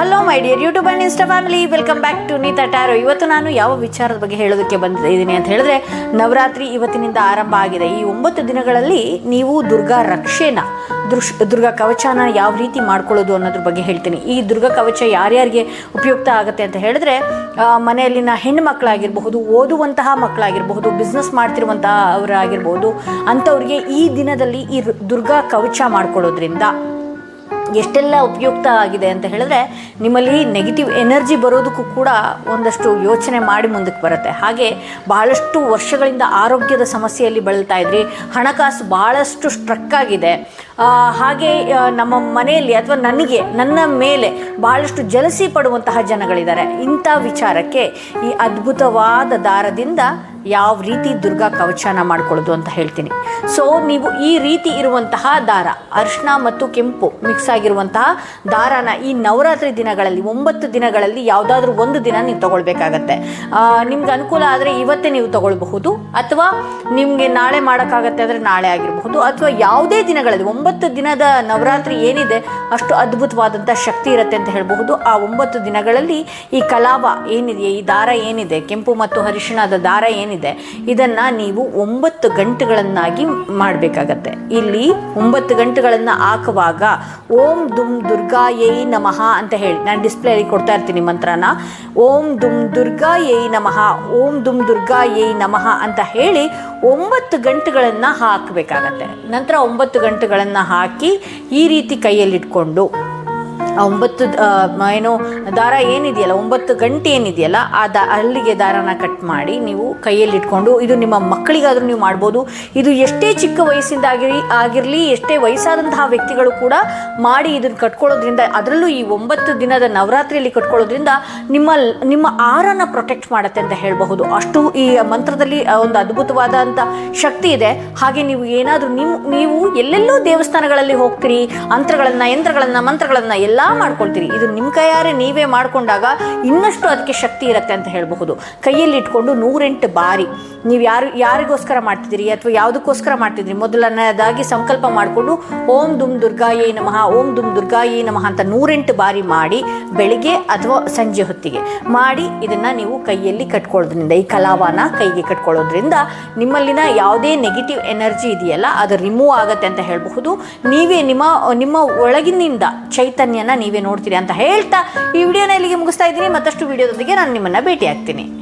Hello my dear YouTube and insta family welcome back to Neeta tarot ಇವತ್ತು ನಾನು ಯಾವ ವಿಚಾರದ ಬಗ್ಗೆ ಹೇಳೋದಕ್ಕೆ ಬಂದಿದ್ದೀನಿ ಅಂತ ಹೇಳಿದ್ರೆ, ನವರಾತ್ರಿ ಇವತ್ತಿನಿಂದ ಆರಂಭ ಆಗಿದೆ. ಈ ಒಂಬತ್ತು ದಿನಗಳಲ್ಲಿ ನೀವು ದುರ್ಗಾ ರಕ್ಷೆನ ದೃಶ್ ದುರ್ಗಾ ಕವಚನ ಯಾವ ರೀತಿ ಮಾಡ್ಕೊಳ್ಳೋದು ಅನ್ನೋದ್ರ ಬಗ್ಗೆ ಹೇಳ್ತೀನಿ. ಈ ದುರ್ಗಾ ಕವಚ ಯಾರ್ಯಾರಿಗೆ ಉಪಯುಕ್ತ ಆಗುತ್ತೆ ಅಂತ ಹೇಳಿದ್ರೆ ಮನೆಯಲ್ಲಿನ ಹೆಣ್ಣು ಮಕ್ಕಳಾಗಿರಬಹುದು, ಓದುವಂತಹ ಮಕ್ಕಳಾಗಿರಬಹುದು ಬಿಸ್ನೆಸ್ ಮಾಡ್ತಿರುವಂತಹ ಅವರಾಗಿರ್ಬೋದು ಅಂಥವ್ರಿಗೆ ಈ ದಿನದಲ್ಲಿ ಈ ದುರ್ಗಾ ಕವಚ ಮಾಡ್ಕೊಳ್ಳೋದ್ರಿಂದ ಎಷ್ಟೆಲ್ಲ ಉಪಯುಕ್ತ ಆಗಿದೆ ಅಂತ ಹೇಳಿದ್ರೆ ನಿಮ್ಮಲ್ಲಿ ನೆಗೆಟಿವ್ ಎನರ್ಜಿ ಬರೋದಕ್ಕೂ ಕೂಡ ಒಂದಷ್ಟು ಯೋಚನೆ ಮಾಡಿ ಮುಂದಕ್ಕೆ ಬರುತ್ತೆ. ಹಾಗೆ ಬಹಳಷ್ಟು ವರ್ಷಗಳಿಂದ ಆರೋಗ್ಯದ ಸಮಸ್ಯೆಯಲ್ಲಿ ಬಳಲ್ತಾ ಇದ್ರಿ, ಹಣಕಾಸು ಬಹಳಷ್ಟು ಸ್ಟ್ರಕ್ ಆಗಿದೆ. ಹಾಗೆ ನಮ್ಮ ಮನೆಯಲ್ಲಿ ಅಥವಾ ನನಗೆ, ನನ್ನ ಮೇಲೆ ಬಹಳಷ್ಟು ಜಲಸಿ ಪಡುವಂತಹ ಜನಗಳಿದ್ದಾರೆ. ಇಂಥ ವಿಚಾರಕ್ಕೆ ಈ ಅದ್ಭುತವಾದ ದಾರದಿಂದ ಯಾವ ರೀತಿ ದುರ್ಗಾ ಕವಚನ ಮಾಡ್ಕೊಳ್ಳೋದು ಅಂತ ಹೇಳ್ತೀನಿ. ಸೊ ನೀವು ಈ ರೀತಿ ಇರುವಂತಹ ದಾರ ಅರಿಶಿನ ಮತ್ತು ಕೆಂಪು ಮಿಕ್ಸ್ ಆಗಿರುವಂತಹ ದಾರನ ಈ ನವರಾತ್ರಿ ದಿನಗಳಲ್ಲಿ, ಒಂಬತ್ತು ದಿನಗಳಲ್ಲಿ ಯಾವುದಾದ್ರೂ ಒಂದು ದಿನ ನೀವು ತಗೊಳ್ಬೇಕಾಗತ್ತೆ. ನಿಮ್ಗೆ ಅನುಕೂಲ ಆದರೆ ಇವತ್ತೇ ನೀವು ತಗೊಳ್ಬಹುದು, ಅಥವಾ ನಿಮಗೆ ನಾಳೆ ಮಾಡೋಕ್ಕಾಗತ್ತೆ ಅಂದರೆ ನಾಳೆ ಆಗಿರಬಹುದು, ಅಥವಾ ಯಾವುದೇ ದಿನಗಳಲ್ಲಿ ಒಂಬತ್ತು ದಿನದ ನವರಾತ್ರಿ ಏನಿದೆ, ಅಷ್ಟು ಅದ್ಭುತವಾದಂಥ ಶಕ್ತಿ ಇರುತ್ತೆ ಅಂತ ಹೇಳಬಹುದು. ಆ ಒಂಬತ್ತು ದಿನಗಳಲ್ಲಿ ಈ ಕಲಾವ ಏನಿದೆ ಈ ದಾರ ಏನಿದೆ, ಕೆಂಪು ಮತ್ತು ಹರಿಶಿಣದ ದಾರ ಏನಿದೆ ಇದನ್ನು ನೀವು ಒಂಬತ್ತು ಗಂಟೆಗಳನ್ನಾಗಿ ಮಾಡಬೇಕಾಗತ್ತೆ. ಇಲ್ಲಿ ಒಂಬತ್ತು ಗಂಟೆಗಳನ್ನು ಹಾಕುವಾಗ, ಓಂ ದುಮ್ ದುರ್ಗಾ ಏಯ್ ನಮಃ ಅಂತ ಹೇಳಿ, ನಾನು ಡಿಸ್ಪ್ಲೇಲಿ ಕೊಡ್ತಾ ಇರ್ತೀನಿ ಮಂತ್ರನ. ಓಂ ದುಮ್ ದುರ್ಗಾ ಏಯ್ ನಮಃ, ಓಂ ದುಮ್ ದುರ್ಗಾ ಏಯ್ ನಮಃ ಅಂತ ಹೇಳಿ ಒಂಬತ್ತು ಗಂಟೆಗಳನ್ನು ಹಾಕಬೇಕಾಗತ್ತೆ. ನಂತರ ಒಂಬತ್ತು ಗಂಟೆಗಳನ್ನು ಹಾಕಿ ಈ ರೀತಿ ಕೈಯಲ್ಲಿಟ್ಕೊಂಡು ಒಂಬತ್ತು ಏನು, ದಾರ ಏನಿದೆಯಲ್ಲ, ಒಂಬತ್ತು ಗಂಟೆ ಏನಿದೆಯಲ್ಲ, ಆ ದ, ಅಲ್ಲಿಗೆ ದಾರನ ಕಟ್ ಮಾಡಿ ನೀವು ಕೈಯಲ್ಲಿ ಇಟ್ಕೊಂಡು, ಇದು ನಿಮ್ಮ ಮಕ್ಕಳಿಗಾದರೂ ನೀವು ಮಾಡ್ಬೋದು. ಇದು ಎಷ್ಟೇ ಚಿಕ್ಕ ವಯಸ್ಸಿಂದ ಆಗಿರಿ, ಆಗಿರಲಿ, ಎಷ್ಟೇ ವಯಸ್ಸಾದಂತಹ ವ್ಯಕ್ತಿಗಳು ಕೂಡ ಮಾಡಿ ಇದನ್ನು ಕಟ್ಕೊಳ್ಳೋದ್ರಿಂದ, ಅದರಲ್ಲೂ ಈ ಒಂಬತ್ತು ದಿನದ ನವರಾತ್ರಿಯಲ್ಲಿ ಕಟ್ಕೊಳ್ಳೋದ್ರಿಂದ ನಿಮ್ಮ ನಿಮ್ಮ ಆರನ್ನು ಪ್ರೊಟೆಕ್ಟ್ ಮಾಡುತ್ತೆ ಅಂತ ಹೇಳಬಹುದು. ಅಷ್ಟು ಈ ಮಂತ್ರದಲ್ಲಿ ಒಂದು ಅದ್ಭುತವಾದಂಥ ಶಕ್ತಿ ಇದೆ. ಹಾಗೆ ನೀವು ಏನಾದರೂ ನೀವು ನೀವು ಎಲ್ಲೆಲ್ಲೋ ದೇವಸ್ಥಾನಗಳಲ್ಲಿ ಹೋಗ್ತೀರಿ, ಅಂತ್ರಗಳನ್ನು, ಯಂತ್ರಗಳನ್ನು, ಮಂತ್ರಗಳನ್ನು ಮಾಡ್ಕೊಳ್ತೀರಿ. ಇದು ನಿಮ್ಮ ಕೈಯಾರೆ ನೀವೇ ಮಾಡಿಕೊಂಡಾಗ ಇನ್ನಷ್ಟು ಅದಕ್ಕೆ ಶಕ್ತಿ ಇರುತ್ತೆ ಅಂತ ಹೇಳಬಹುದು. ಕೈಯಲ್ಲಿ ಇಟ್ಕೊಂಡು ನೂರೆಂಟು ಬಾರಿ ನೀವು ಯಾರು, ಯಾರಿಗೋಸ್ಕರ ಮಾಡ್ತಿದ್ದೀರಿ ಅಥವಾ ಯಾವುದಕ್ಕೋಸ್ಕರ ಮಾಡ್ತಿದ್ದೀರಿ? ಮೊದಲನೇದಾಗಿ ಸಂಕಲ್ಪ ಮಾಡಿಕೊಂಡು ಓಂ ದುಮ್ ದುರ್ಗಾಯೇ ನಮಃ, ಓಂ ದುಮ್ ದುರ್ಗಾಯೇ ನಮಃ ಅಂತ ನೂರೆಂಟು ಬಾರಿ ಮಾಡಿ ಬೆಳಿಗ್ಗೆ ಅಥವಾ ಸಂಜೆ ಹೊತ್ತಿಗೆ ಮಾಡಿ ಇದನ್ನು ನೀವು ಕೈಯಲ್ಲಿ ಕಟ್ಕೊಳ್ಳೋದ್ರಿಂದ, ಈ ಕಲಾವಾನ ಕೈಗೆ ಕಟ್ಕೊಳ್ಳೋದ್ರಿಂದ ನಿಮ್ಮಲ್ಲಿನ ಯಾವುದೇ ನೆಗೆಟಿವ್ ಎನರ್ಜಿ ಇದೆಯಲ್ಲ, ಅದು ರಿಮೂವ್ ಆಗುತ್ತೆ ಅಂತ ಹೇಳಬಹುದು. ನೀವೇ ನಿಮ್ಮ ನಿಮ್ಮ ಒಳಗಿನಿಂದ ಚೈತನ್ಯನ ನೀವೇ ನೋಡ್ತೀರಿ ಅಂತ ಹೇಳ್ತಾ ಈ ವಿಡಿಯೋನ ಇಲ್ಲಿಗೆ ಮುಗಿಸ್ತಾ ಇದ್ದೀನಿ. ಮತ್ತಷ್ಟು ವಿಡಿಯೋದೊಂದಿಗೆ ನಾನು ನಿಮ್ಮನ್ನು ಭೇಟಿ ಆಗ್ತೀನಿ